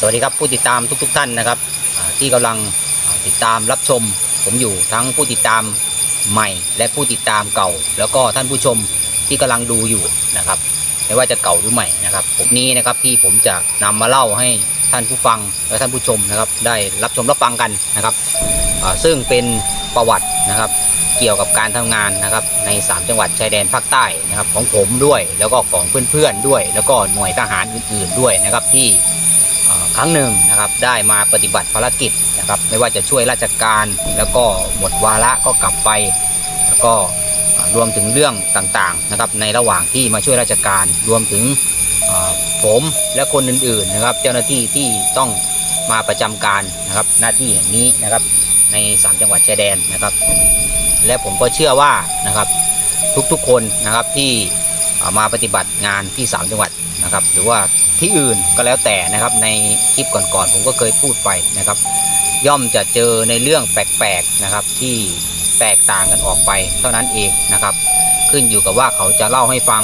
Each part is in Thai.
สวัสดีครับผู้ติดตามทุกๆทท่านนะครับที่กำลังติดตามรับชม ผมอยู่ทั้งผู้ติดตามใหม่ และผู้ติดตามเก่า แล้วก็ท่านผู้ชมที่กำลังดูอยู่นะครับไม่ว่าจะเก่าหรือใหม่นะครับผมนี้นะครับที่ผมจะนำมาเล่าให้ท่านผู้ฟังและท่านผู้ชมนะครับได้รับชมรับฟังกันนะครับซึ่งเป็นประวัตินะครับเกี่ยวกับการทำงานนะครับใน 3 จังหวัดชายแดนภาคใต้นะครับของผมด้วย แล้วก็ของเพื่อนๆด้วย แล้วก็หน่วยทหารอื่นๆด้วยนะครับที่ ครั้งหนึ่งนะครับได้มาปฏิบัติภารกิจนะครับไม่ว่าจะช่วยราชการแล้วก็หมดวาระก็กลับไป แล้วก็รวมถึงเรื่องต่างๆนะครับในระหว่างที่มาช่วยราชการรวมถึงผมและคนอื่นๆนะครับเจ้าหน้าที่ที่ต้องมาประจำการนะครับหน้าที่แห่งนี้นะครับใน 3 จังหวัดชายแดนนะครับ และผมก็เชื่อว่านะครับทุกๆคนนะครับที่มาปฏิบัติงานที่ 3 จังหวัดนะครับ หรือว่า ที่อื่นก็แล้วแต่นะครับ ในคลิปก่อนๆผมก็เคยพูดไปนะครับ ย่อมจะเจอในเรื่องแปลกๆนะครับ ที่แตกต่างกันออกไป เท่านั้นเองนะครับ ขึ้นอยู่กับว่าเขาจะเล่าให้ฟัง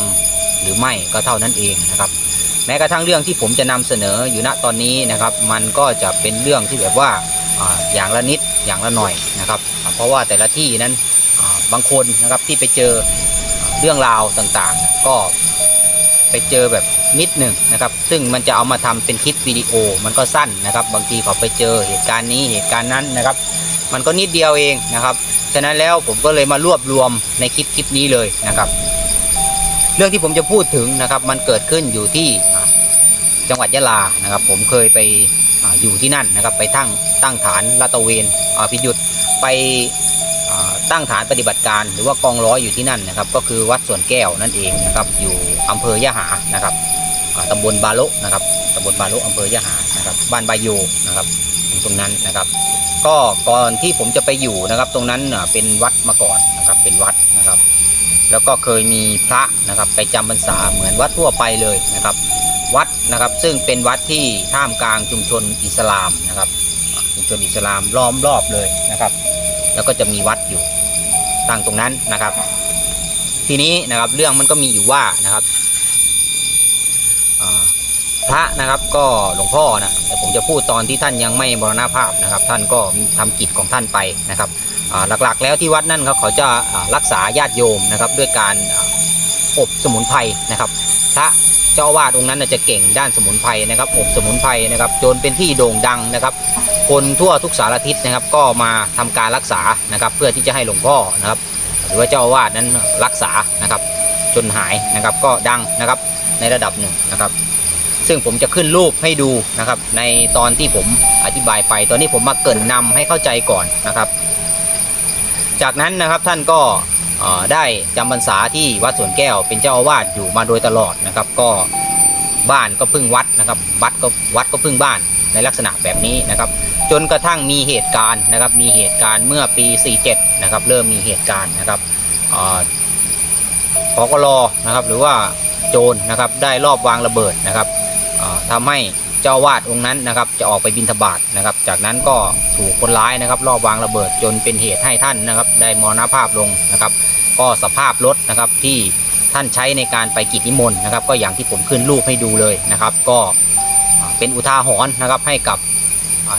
หรือไม่ก็เท่านั้นเองนะครับ แม้กระทั่งเรื่องที่ผมจะนำเสนออยู่ณตอนนี้นะครับ มันก็จะเป็นเรื่องที่แบบว่าอย่างละนิดอย่างละหน่อยนะครับ เพราะว่าแต่ละที่นั้นบางคนนะครับที่ไปเจอเรื่องราวต่างๆ ก็ไปเจอแบบ นิดหนึ่งนะครับ ซึ่งมันจะเอามาทำเป็นคลิปวิดีโอ มันก็สั้นนะครับ บางทีเขาไปเจอเหตุการณ์นี้เหตุการณ์นั้นนะครับ มันก็นิดเดียวเองนะครับ ฉะนั้นแล้วผมก็เลยมารวบรวมในคลิปคลิปนี้เลยนะครับ เรื่องที่ผมจะพูดถึงนะครับ มันเกิดขึ้นอยู่ที่จังหวัดยะลานะครับ ผมเคยไปออยู่ที่นั่นนะครับ ไปตั้งตั้งฐานลาตะเวนพิยุทธไปตั้งฐานปฏิบัติการหรือว่ากองร้อยอยู่ที่นั่นนะครับ ก็คือวัดสวนแก้วนั่นเองนะครับ อยู่อำเภอยะหานะครับ ตำบลบาโลนะครับตำบลบาโลอำเภอยะหานะครับบ้านบายโยนะครับอยู่ตรงนั้นนะครับ ก็ก่อนที่ผมจะไปอยู่นะครับ ตรงนั้นเป็นวัดมาก่อนนะครับเป็นวัดนะครับ แล้วก็เคยมีพระนะครับไปจำพรรษาเหมือนวัดทั่วไปเลยนะครับ วัดนะครับซึ่งเป็นวัดที่ท่ามกลางชุมชนอิสลามนะครับ ชุมชนอิสลามล้อมรอบเลยนะครับ แล้วก็จะมีวัดอยู่ตั้งตรงนั้นนะครับ ทีนี้นะครับเรื่องมันก็มีอยู่ว่านะครับ ระนะครับ ก็หลวงพ่อนะแต่ผมจะพูดตอนที่ท่านยังไม่มรณภาพนะครับ ท่านก็ทำกิจของท่านไปนะครับหลักๆ แล้วที่วัดนั่นครับเขาจะรักษาญาติโยมนะครับ ด้วยการอบสมุนไพรนะครับ พระเจ้าวาสองค์นั้นจะเก่งด้านสมุนไพรนะครับ อบสมุนไพรนะครับ จนเป็นที่โด่งดังนะครับ คนทั่วทุกสารทิศนะครับ ก็มาทำการรักษานะครับ เพื่อที่จะให้หลวงพ่อนะครับ หรือว่าเจ้าวาสนั้นรักษานะครับ จนหายนะครับก็ดังนะครับในระดับหนึ่งนะครับ ซึ่งผมจะขึ้นรูปให้ดูนะครับ ในตอนที่ผมอธิบายไป ตอนนี้ผมมาเกินนำให้เข้าใจก่อนนะครับ จากนั้นนะครับท่านก็ได้จำพรรษาที่วัดสวนแก้ว เป็นเจ้าอาวาสอยู่มาโดยตลอดนะครับ ก็บ้านก็พึ่งวัดนะครับวัดก็วัดก็พึ่งบ้านในลักษณะแบบนี้นะครับ จนกระทั่งมีเหตุการณ์นะครับ มีเหตุการณ์เมื่อปี 47 นะครับ เริ่มมีเหตุการณ์นะครับเอ่อพกรนะครับหรือว่าโจรนะครับได้รอบวางระเบิดนะครับ ทำให้เจ้าวาดองค์นั้นนะครับ จะออกไปบินทบาทนะครับ จากนั้นก็ถูกคนร้ายนะครับรอบวางระเบิดจนเป็นเหตุให้ท่านนะครับ ได้มรณภาพลงนะครับ ก็สภาพรถนะครับที่ท่านใช้ในการไปกิจนิมนต์นะครับ ก็อย่างที่ผมขึ้นรูปให้ดูเลยนะครับ ก็เป็นอุทาหรณ์นะครับให้กับ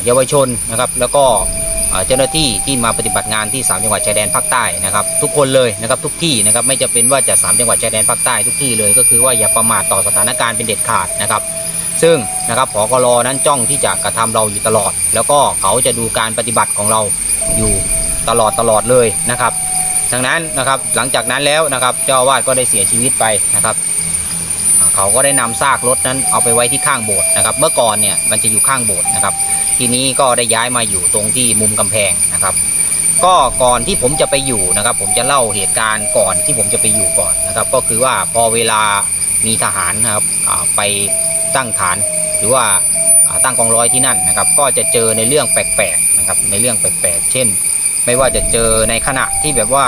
เยาวชนนะครับ แล้วก็เจ้าหน้าที่ที่มาปฏิบัติงานที่ 3 จังหวัดชายแดนภาคใต้นะครับ ทุกคนเลยนะครับทุกที่นะครับไม่จะเป็นว่าจะ 3 จังหวัดชายแดนภาคใต้ทุกที่เลยก็คือว่าอย่าประมาทต่อสถานการณ์เป็นเด็ดขาดนะครับ ซึ่งนะครับผอกรนั้นจ้องที่จะกระทำเราอยู่ตลอด แล้วก็เขาจะดูการปฏิบัติของเราอยู่ตลอดตลอดเลยนะครับดังนั้นนะครับหลังจากนั้นแล้วนะครับเจ้าอาวาสก็ได้เสียชีวิตไปนะครับเขาก็ได้นำซากรถนั้นเอาไปไว้ที่ข้างโบสถ์นะครับเมื่อก่อนเนี่ยมันจะอยู่ข้างโบสถ์นะครับ ทีนี้ก็ได้ย้ายมาอยู่ตรงที่มุมกำแพงนะครับ ก็ก่อนที่ผมจะไปอยู่นะครับ ผมจะเล่าเหตุการณ์ก่อนที่ผมจะไปอยู่ก่อนนะครับ ก็คือว่าพอเวลามีทหารนะครับไป ตั้งฐาน หรือว่าตั้งกองร้อยที่นั่นนะครับ ก็จะเจอในเรื่องแปลกๆนะครับในเรื่องแปลกๆ เช่น ไม่ว่าจะเจอในขณะที่แบบว่า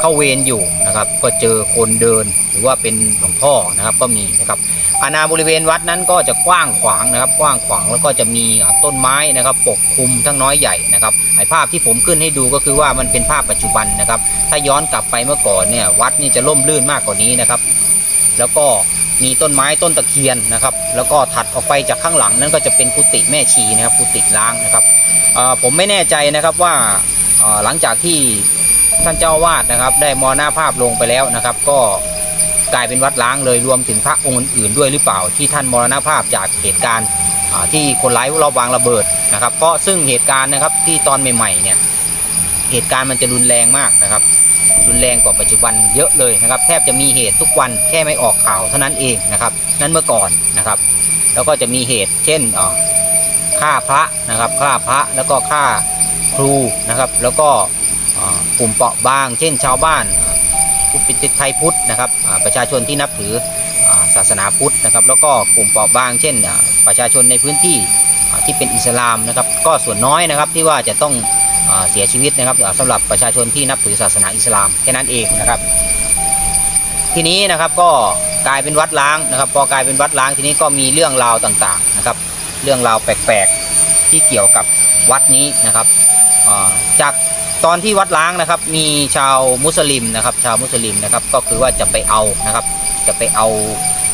เข้าเวรอยู่นะครับ ก็เจอคนเดินหรือว่าเป็นหลวงพ่อนะครับก็มีนะครับอาณาบริเวณวัดนั้นก็จะกว้างขวางนะครับ กว้างขวางแล้วก็จะมีต้นไม้นะครับ ปกคลุมทั้งน้อยใหญ่นะครับไอภาพที่ผมขึ้นให้ดูก็คือว่ามันเป็นภาพปัจจุบันนะครับ ถ้าย้อนกลับไปเมื่อก่อนเนี่ยวัดนี่จะล่มลื่นมากกว่านี้นะครับ แล้วก็ มีต้นไม้ต้นตะเคียนนะครับ แล้วก็ถัดออกไปจากข้างหลังนั้นก็จะเป็นกุฏิแม่ชีนะครับกุฏิล้างนะครับผมไม่แน่ใจนะครับว่าหลังจากที่ท่านเจ้าวาดนะครับ ได้มรณภาพลงไปแล้วนะครับ ก็กลายเป็นวัดล้างเลยรวมถึงพระองค์อื่นๆด้วยหรือเปล่า ที่ท่านมรณภาพจากเหตุการณ์ที่คนร้ายรอบวางระเบิดนะครับ เพราะซึ่งเหตุการณ์นะครับที่ตอนใหม่ๆเนี่ยเหตุการณ์มันจะรุนแรงมากนะครับ รุนแรงกว่าปัจจุบันเยอะเลยนะครับ แทบจะมีเหตุทุกวันแค่ไม่ออกข่าวเท่านั้นเองนะครับ นั่นเมื่อก่อนนะครับ แล้วก็จะมีเหตุเช่นฆ่าพระนะครับฆ่าพระแล้วก็ฆ่าครูนะครับ แล้วก็กลุ่มเปราะบาง เช่นชาวบ้านผู้เป็นไทยพุทธนะครับประชาชนที่นับถือศาสนาพุทธนะครับ แล้วก็กลุ่มเปราะบาง เช่น ประชาชนในพื้นที่ที่เป็นอิสลามนะครับ ก็ส่วนน้อยนะครับที่ว่าจะต้อง เสียชีวิตนะครับสำหรับประชาชนที่นับถือศาสนาอิสลามแค่นั้นเองนะครับ ทีนี้นะครับก็กลายเป็นวัดล้างนะครับ พอกลายเป็นวัดล้างทีนี้ก็มีเรื่องราวต่างๆนะครับ เรื่องราวแปลกๆที่เกี่ยวกับวัดนี้นะครับจากตอนที่วัดล้างนะครับ มีชาวมุสลิมนะครับ ชาวมุสลิมนะครับก็คือว่าจะไปเอานะครับ จะไปเอา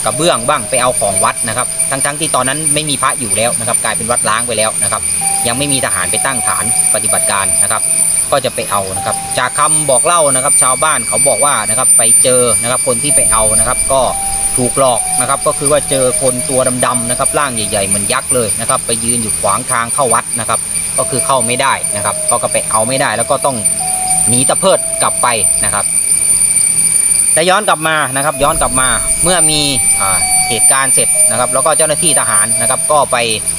กระเบื้องบ้างไปเอาของวัดนะครับ ทั้งๆที่ตอนนั้นไม่มีพระอยู่แล้วนะครับ กลายเป็นวัดล้างไปแล้วนะครับ ยังไม่มีทหารไปตั้งฐานปฏิบัติการนะครับ ก็จะไปเอานะครับ จากคำบอกเล่านะครับ ชาวบ้านเขาบอกว่านะครับไปเจอนะครับคนที่ไปเอานะครับ ก็ถูกหลอกนะครับ ก็คือว่าเจอคนตัวดำๆนะครับร่างใหญ่ๆเหมือนยักษ์เลยนะครับ ไปยืนอยู่ขวางทางเข้าวัดนะครับ ก็คือเข้าไม่ได้นะครับก็ก็ไปเอาไม่ได้ แล้วก็ต้องหนีตะเพิดกลับไปนะครับและย้อนกลับมานะครับย้อนกลับมาเมื่อมีอ่า เหตุการณ์เสร็จนะครับ แล้วก็เจ้าหน้าที่ทหารนะครับ ก็ไป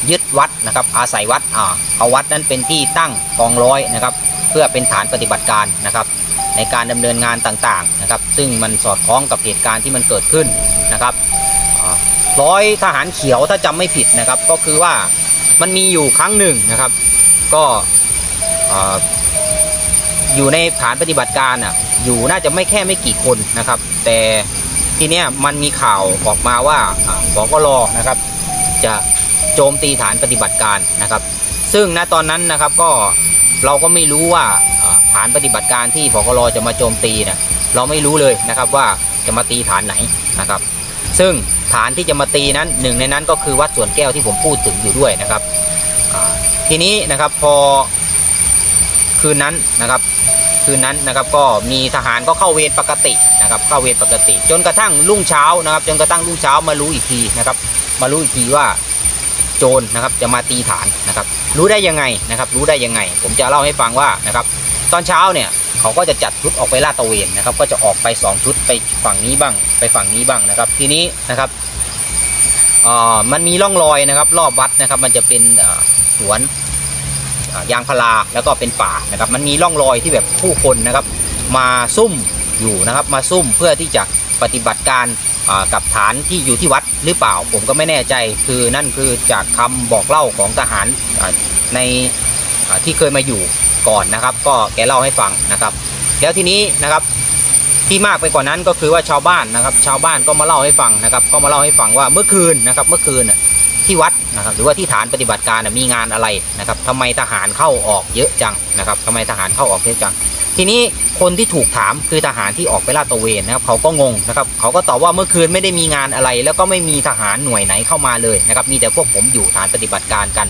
ยึดวัดนะครับ อาศัยวัดอ่าเอาวัดนั้นเป็นที่ตั้งกองร้อยนะครับ เพื่อเป็นฐานปฏิบัติการนะครับ ในการดำเนินงานต่างๆนะครับ ซึ่งมันสอดคล้องกับเหตุการณ์ที่มันเกิดขึ้นนะครับร้อยทหารเขียวถ้าจำไม่ผิดนะครับ ก็คือว่ามันมีอยู่ครั้งหนึ่งนะครับ ก็อ่าอยู่ในฐานปฏิบัติการอะอยู่น่าจะไม่แค่ไม่กี่คนนะครับ แต่ ทีเนี้ยมันมีข่าวออกมาว่าอ่าบกรนะครับ จะโจมตีฐานปฏิบัติการนะครับ ซึ่งณตอนนั้นนะครับก็เราก็ไม่รู้ว่าฐานปฏิบัติการที่บกรจะมาโจมตีเนี่ยเราไม่รู้เลยนะครับว่าจะมาตีฐานไหนนะครับ ซึ่งฐานที่จะมาตีนั้นหนึ่งในนั้นก็คือวัดสวนแก้วที่ผมพูดถึงอยู่ด้วยนะครับทีนี้นะครับพอคืนนั้นนะครับ คืนนั้นนะครับก็มีทหารก็เข้าเวรปกติ นะครับเข้าเวรปกติ จนกระทั่งรุ่งเช้านะครับ จนกระทั่งรุ่งเช้ามารู้อีกทีนะครับ มารู้อีกทีว่าโจรนะครับจะมาตีฐานนะครับ รู้ได้ยังไงนะครับ รู้ได้ยังไง ผมจะเล่าให้ฟังว่านะครับ ตอนเช้าเนี่ยเขาก็จะจัดชุดออกไปลาดตะเวนนะครับ ก็จะออกไป 2 ชุดไปฝั่งนี้บ้าง ไปฝั่งนี้บ้างนะครับ ทีนี้นะครับมันมีร่องรอยนะครับ รอบวัดนะครับ มันจะเป็นสวนยางพาราแล้วก็เป็นป่านะครับ มันมีร่องรอยที่แบบผู้คนนะครับ มาซุ่ม อยู่นะครับมาซุ่มเพื่อที่จะปฏิบัติการกับฐานที่อยู่ที่วัดหรือเปล่า ผมก็ไม่แน่ใจคือนั่นคือจากคำบอกเล่าของทหารในที่เคยมาอยู่ก่อนนะครับ ก็แกเล่าให้ฟังนะครับ แล้วทีนี้นะครับที่มากไปกว่านั้นก็คือว่าชาวบ้านนะครับ ชาวบ้านก็มาเล่าให้ฟังนะครับ ก็มาเล่าให้ฟังว่าเมื่อคืนนะครับเมื่อคืนที่วัดนะครับหรือว่าที่ฐานปฏิบัติการมีงานอะไรนะครับทำไมทหารเข้าออกเยอะจังนะครับทำไมทหารเข้าออกเยอะจัง ทีนี้คนที่ถูกถามคือทหารที่ออกไปลาดตระเวนนะครับเขาก็งงนะครับเขาก็ตอบว่าเมื่อคืนไม่ได้มีงานอะไร แล้วก็ไม่มีทหารหน่วยไหนเข้ามาเลยนะครับมีแต่พวกผมอยู่ฐานปฏิบัติการกัน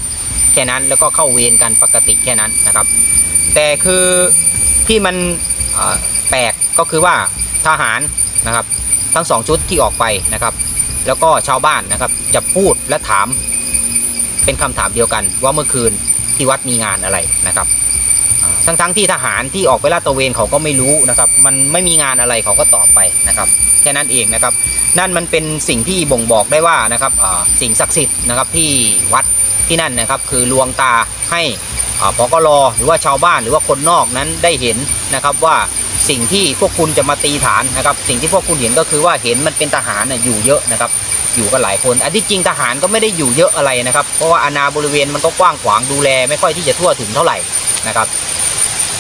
แค่นั้นแล้วก็เข้าเวรกันปกติแค่นั้นนะครับ แต่คือที่มันแปลกก็คือว่าทหารนะครับทั้งสองชุดที่ออกไปนะครับ แล้วก็ชาวบ้านนะครับจะพูดและถามเป็นคำถามเดียวกันว่าเมื่อคืนที่วัดมีงานอะไรนะครับ ทั้งๆที่ทหารที่ออกไปลาดตระเวนเขาก็ไม่รู้นะครับ มันไม่มีงานอะไรเขาก็ตอบไปนะครับ แค่นั้นเองนะครับ นั่นมันเป็นสิ่งที่บ่งบอกได้ว่านะครับสิ่งศักดิ์สิทธิ์นะครับที่วัดที่นั่นนะครับ คือลวงตาให้อ่าพกรหรือว่าชาวบ้านหรือว่าคนนอกนั้นได้เห็นนะครับว่าสิ่งที่พวกคุณจะมาตีฐานนะครับ สิ่งที่พวกคุณเห็นก็คือว่าเห็นมันเป็นทหารอยู่เยอะนะครับ อยู่กันหลายคน อันที่จริงทหารก็ไม่ได้อยู่เยอะอะไรนะครับ เพราะว่าอาณาบริเวณมันก็กว้างขวางดูแล ไม่ค่อยที่จะทั่วถึงเท่าไหร่นะครับ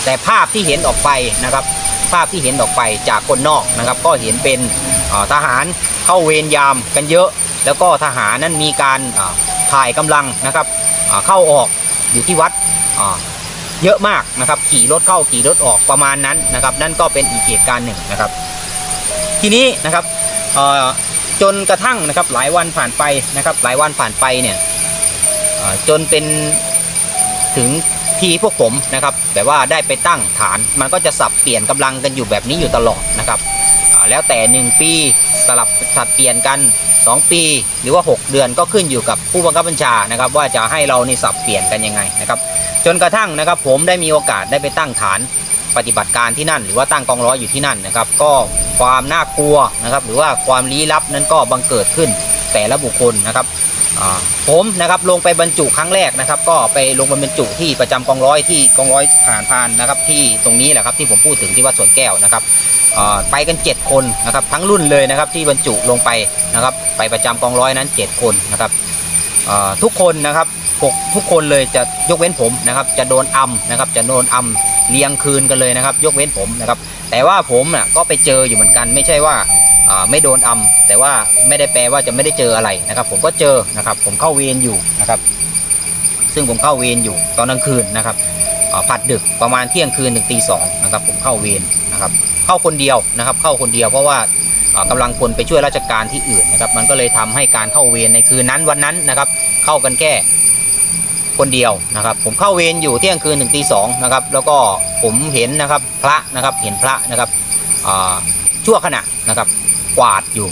แต่ภาพที่เห็นออกไปนะครับ ภาพที่เห็นออกไปจากคนนอกนะครับ ก็เห็นเป็นทหารเข้าเวรยามกันเยอะ แล้วก็ทหารนั้นมีการถ่ายกำลังนะครับเข้าออกอยู่ที่วัดเยอะมากนะครับ ขี่รถเข้าขี่รถออกประมาณนั้นนะครับ นั่นก็เป็นอีกเหตุการณ์หนึ่งนะครับ ทีนี้นะครับจนกระทั่งนะครับหลายวันผ่านไปนะครับ หลายวันผ่านไปเนี่ยจนเป็นถึง ทีพวกผมนะครับแบบว่าได้ไปตั้งฐาน มันก็จะสับเปลี่ยนกำลังกันอยู่แบบนี้อยู่ตลอดนะครับแล้วแต่ 1 ปีสลับสับเปลี่ยนกัน 2 ปี หรือว่า 6 เดือนก็ขึ้นอยู่กับผู้บังคับบัญชานะครับ ว่าจะให้เรานี่สับเปลี่ยนกันยังไงนะครับ จนกระทั่งนะครับ ผมได้มีโอกาสได้ไปตั้งฐานปฏิบัติการที่นั่น หรือว่าตั้งกองร้อยอยู่ที่นั่นนะครับ ก็ความน่ากลัวนะครับ หรือว่าความลี้ลับนั้นก็บังเกิดขึ้นแต่ละบุคคลนะครับ ผมนะครับลงไปบรรจุครั้งแรกนะครับ ก็ไปลงไปบรรจุที่ประจำกองร้อยที่กองร้อยผ่านพานนะครับ ที่ตรงนี้แหละครับที่ผมพูดถึงที่วัดสวนแก้วนะครับไปกัน 7 คนนะครับทั้งรุ่นเลยนะครับที่บรรจุลงไปนะครับ ไปประจำกองร้อยนั้น 7 คนนะครับทุกคนนะครับหกทุกคนเลยจะยกเว้นผมนะครับ จะโดนอำนะครับ จะโดนอำเลียงคืนกันเลยนะครับ ยกเว้นผมนะครับ แต่ว่าผมน่ะก็ไปเจออยู่เหมือนกัน ไม่ใช่ว่า ไม่โดนอำแต่ว่าไม่ได้แปลว่าจะไม่ได้เจออะไรนะครับ ผมก็เจอนะครับ ผมเข้าเวรอยู่นะครับ ซึ่งผมเข้าเวรอยู่ตอนกลางคืนนะครับผัดดึกประมาณเที่ยงคืนถึงตีสองนะครับ ผมเข้าเวรนะครับ เข้าคนเดียวนะครับ เข้าคนเดียวเพราะว่าอ่ากำลังพลไปช่วยราชการที่อื่นนะครับ มันก็เลยทำให้การเข้าเวรในคืนนั้นวันนั้นนะครับ เข้ากันแค่คนเดียวนะครับ ผมเข้าเวรอยู่เที่ยงคืนถึงตีสองนะครับ แล้วก็ผมเห็นนะครับพระนะครับเห็นพระนะครับชั่วขณะนะครับ กวาดอยู่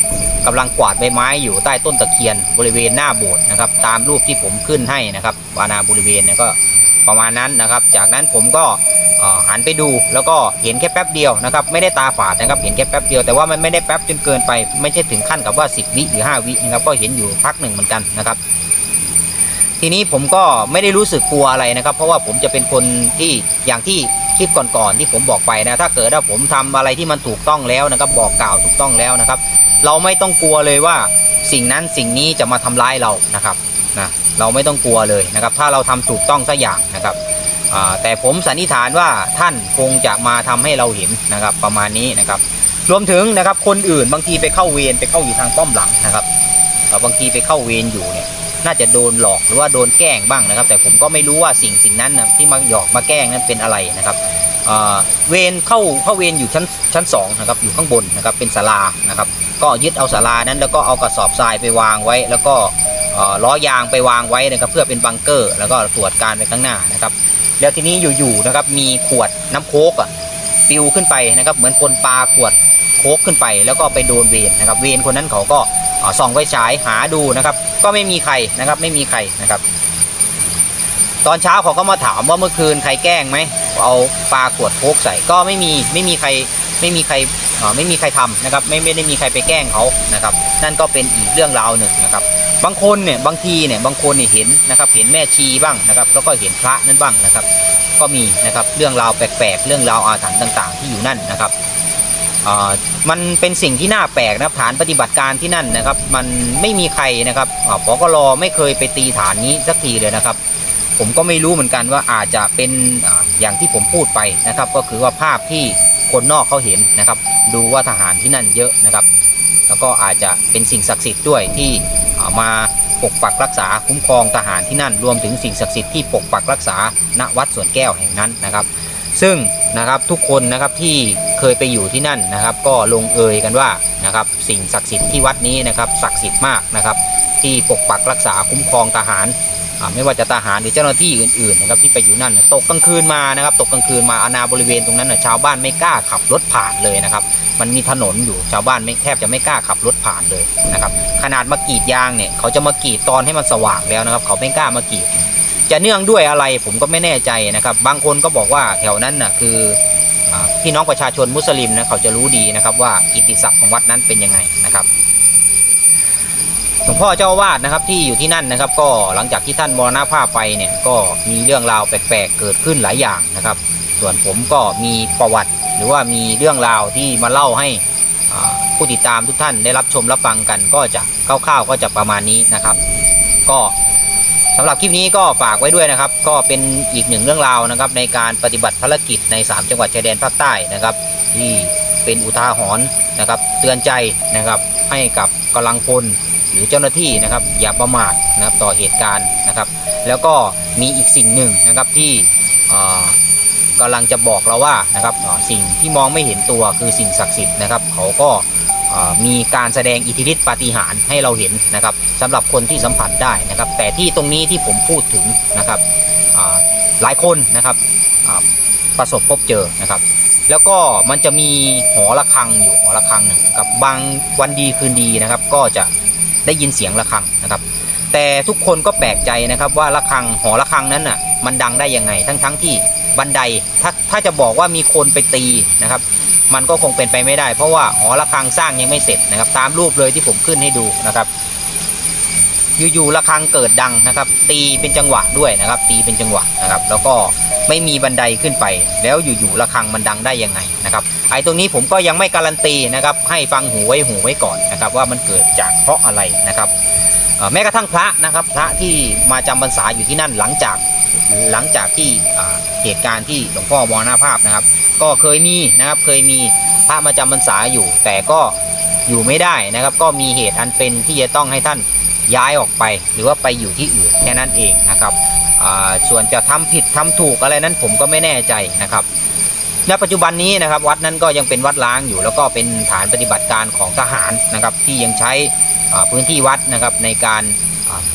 กำลังกวาดใบไม้อยู่ใต้ต้นตะเคียนบริเวณหน้าโบสถ์นะครับ ตามรูปที่ผมขึ้นให้นะครับวานาบริเวณเนี่ยก็ประมาณนั้นนะครับ จากนั้นผมก็หันไปดูแล้วก็เห็นแค่แป๊บเดียวนะครับไม่ได้ตาฝาดนะครับเห็นแค่แป๊บเดียวแต่ว่ามันไม่ได้แป๊บจนเกินไป ไม่ใช่ถึงขั้นกับว่า 10 วิหรือ 5 วินะครับก็เห็นอยู่พักหนึ่งเหมือนกันนะครับ ทีนี้ผมก็ไม่ได้รู้สึกกลัวอะไรนะครับ เพราะว่าผมจะเป็นคนที่อย่างที่ คลิปก่อนๆที่ผมบอกไปนะถ้าเกิดว่าผมทำอะไรที่มันถูกต้องแล้วนะครับบอกกล่าวถูกต้องแล้วนะครับ เราไม่ต้องกลัวเลยว่าสิ่งนั้นสิ่งนี้จะมาทำร้ายเรานะครับนะเราไม่ต้องกลัวเลยนะครับ ถ้าเราทำถูกต้องสักอย่างนะครับแต่ผมสันนิษฐานว่าท่านคงจะมาทำให้เราเห็นนะครับประมาณนี้นะครับ รวมถึงนะครับคนอื่นบางทีไปเข้าเวรไปเข้าอยู่ทางป้อมหลังนะครับบางทีไปเข้าเวรอยู่เนี่ย น่าจะโดนหลอกหรือว่าโดนแกล้งบ้างนะครับ แต่ผมก็ไม่รู้ว่าสิ่งสิ่งนั้นนะที่มาหยอกมาแกล้งนั้นเป็นอะไรนะครับเวรเข้าเข้าเวรอยู่ชั้นชั้นสองนะครับอยู่ข้างบนนะครับเป็นศาลานะครับก็ยึดเอาศาลานั้นแล้วก็เอากระสอบทรายไปวางไว้ แล้วก็ล้อยางไปวางไว้นะครับเพื่อเป็นบังเกอร์ แล้วก็ตรวจการไปข้างหน้านะครับแล้วทีนี้อยู่ๆนะครับมีขวดน้ำโค้กอะปิวขึ้นไปนะครับเหมือนคนปลาขวดโค้กขึ้นไป แล้วก็ไปโดนเวรนะครับเวรคนนั้นเขาก็ ส่องไฟฉายหาดูนะครับ ก็ไม่มีใครนะครับไม่มีใครนะครับ ตอนเช้าเขาก็มาถามว่าเมื่อคืนใครแกล้งไหมเอาปลาขวดโคกใส่ก็ไม่มีไม่มีใครไม่มีใครอ่าไม่มีใครทำนะครับไม่ไม่ได้มีใครไปแกล้งเขานะครับ นั่นก็เป็นอีกเรื่องราวหนึ่งนะครับ บางคนเนี่ยบางทีเนี่ยบางคนเนี่ยเห็นนะครับ เห็นแม่ชีบ้างนะครับ แล้วก็เห็นพระนั่นบ้างนะครับ ก็มีนะครับเรื่องราวแปลกๆ เรื่องราวอาถรรพ์ต่าง ๆ ที่อยู่นั่นนะครับ มันเป็นสิ่งที่น่าแปลกนะครับฐานปฏิบัติการที่นั่นนะครับ มันไม่มีใครนะครับอ่าปกรไม่เคยไปตีฐานนี้สักทีเลยนะครับ ผมก็ไม่รู้เหมือนกันว่าอาจจะเป็นออย่างที่ผมพูดไปนะครับ ก็คือว่าภาพที่คนนอกเขาเห็นนะครับ ดูว่าทหารที่นั่นเยอะนะครับ แล้วก็อาจจะเป็นสิ่งศักดิ์สิทธิ์ด้วยที่มาปกปักรักษาคุ้มครองทหารที่นั่นรวมถึงสิ่งศักดิ์สิทธิ์ที่ปกปักรักษาณวัดสวนแก้วแห่งนั้นนะครับ ซึ่ง นะครับ ทุกคนนะครับที่เคยไปอยู่ที่นั่นนะครับ ก็ลงเอยกันว่านะครับ สิ่งศักดิ์สิทธิ์ที่วัดนี้นะครับศักดิ์สิทธิ์มากนะครับ ที่ปกปักรักษาคุ้มครองทหารอ่าไม่ว่าจะทหารหรือเจ้าหน้าที่อื่นๆนะครับที่ไปอยู่นั่นตกกลางคืนมานะครับตกกลางคืนมาอาณาบริเวณตรงนั้นน่ะชาวบ้านไม่กล้าขับรถผ่านเลยนะครับ มันมีถนนอยู่ชาวบ้านไม่แทบจะไม่กล้าขับรถผ่านเลยนะครับขนาดมากรีดยางเนี่ยเขาจะมากรีดตอนให้มันสว่างแล้วนะครับ เขาไม่กล้ามากรีด จะเนื่องด้วยอะไรผมก็ไม่แน่ใจนะครับ บางคนก็บอกว่าแถวนั้นน่ะคืออพี่น้องประชาชนมุสลิมนะเขาจะรู้ดีนะครับว่ากิติศัพท์ของวัดนั้นเป็นยังไงนะครับหลวงพ่อเจ้าอาวาสนะครับที่อยู่ที่นั่นนะครับ ก็หลังจากที่ท่านมรณภาพไปเนี่ยก็มีเรื่องราวแปลกๆเกิดขึ้นหลายอย่างนะครับ ส่วนผมก็มีประวัติ หรือว่ามีเรื่องราวที่มาเล่าให้ผู้ติดตามทุกท่านได้รับชมรับฟังกันก็จะคร่าวๆก็จะประมาณนี้นะครับ ก็ สำหรับคลิปนี้ก็ฝากไว้ด้วยนะครับ ก็เป็นอีกหนึ่งเรื่องราวนะครับ ในการปฏิบัติภารกิจใน 3 จังหวัดชายแดนภาคใต้นะครับ ที่เป็นอุทาหรณ์นะครับ เตือนใจนะครับให้กับกำลังพลหรือเจ้าหน้าที่นะครับ อย่าประมาทนะครับต่อเหตุการณ์นะครับ แล้วก็มีอีกสิ่งหนึ่งนะครับที่เอ่อกำลังจะบอกเราว่านะครับสิ่งที่มองไม่เห็นตัวคือสิ่งศักดิ์สิทธิ์นะครับ เขาก็ มีการแสดงอิทธิฤทธิปาฏิหาริย์ให้เราเห็นนะครับสำหรับคนที่สัมผัสได้นะครับ แต่ที่ตรงนี้ที่ผมพูดถึงนะครับหลายคนนะครับประสบพบเจอนะครับ แล้วก็มันจะมีหอระฆังอยู่หอระฆังหนึ่งกับบางวันดีคืนดีนะครับ ก็จะได้ยินเสียงระฆังนะครับ แต่ทุกคนก็แปลกใจนะครับว่าระฆังหอระฆังนั้นน่ะมันดังได้ยังไงทั้งๆทที่บันไดถ้าถ้าจะบอกว่ามีคนไปตีนะครับ มันก็คงเป็นไปไม่ได้ เพราะว่าหอระฆังสร้างยังไม่เสร็จนะครับ ตามรูปเลยที่ผมขึ้นให้ดูนะครับ อยู่ๆระฆังเกิดดังนะครับ ตีเป็นจังหวะด้วยนะครับ ตีเป็นจังหวะนะครับ แล้วก็ไม่มีบันไดขึ้นไป แล้วอยู่ๆระฆังมันดังได้ยังไงนะครับไอ้ตรงนี้ผมก็ยังไม่การันตีนะครับ ให้ฟังหูไว้หูไว้ก่อนนะครับ ว่ามันเกิดจากเพราะอะไรนะครับแม้กระทั่งพระนะครับ พระที่มาจำพรรษาอยู่ที่นั่นหลังจากหลังจากที่เหตุการณ์ที่หลวงพ่อมรณภาพนะครับ ก็เคยมีนะครับเคยมีพระมาจำพรรษาอยู่ แต่ก็อยู่ไม่ได้นะครับ ก็มีเหตุอันเป็นที่จะต้องให้ท่านย้ายออกไป หรือว่าไปอยู่ที่อื่นแค่นั้นเองนะครับส่วนจะทำผิดทำถูกอะไรนั้นผมก็ไม่แน่ใจนะครับณปัจจุบันนี้นะครับวัดนั้นก็ยังเป็นวัดล้างอยู่ แล้วก็เป็นฐานปฏิบัติการของทหารนะครับที่ยังใช้พื้นที่วัดนะครับในการ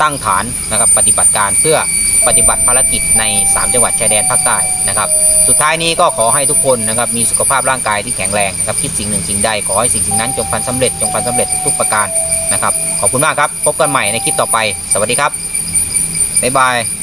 ตั้งฐานนะครับปฏิบัติการเพื่อปฏิบัติภารกิจใน 3 จังหวัดชายแดนภาคใต้นะครับ สุดท้ายนี้ก็ขอให้ทุกคนนะครับมีสุขภาพร่างกายที่แข็งแรงนะครับคิดสิ่งหนึ่งสิ่งใดขอให้สิ่งสิ่งนั้นจงพันสำเร็จจงพันสำเร็จทุกประการนะครับขอบคุณมากครับ พบกันใหม่ในคลิปต่อไป สวัสดีครับบ๊ายบาย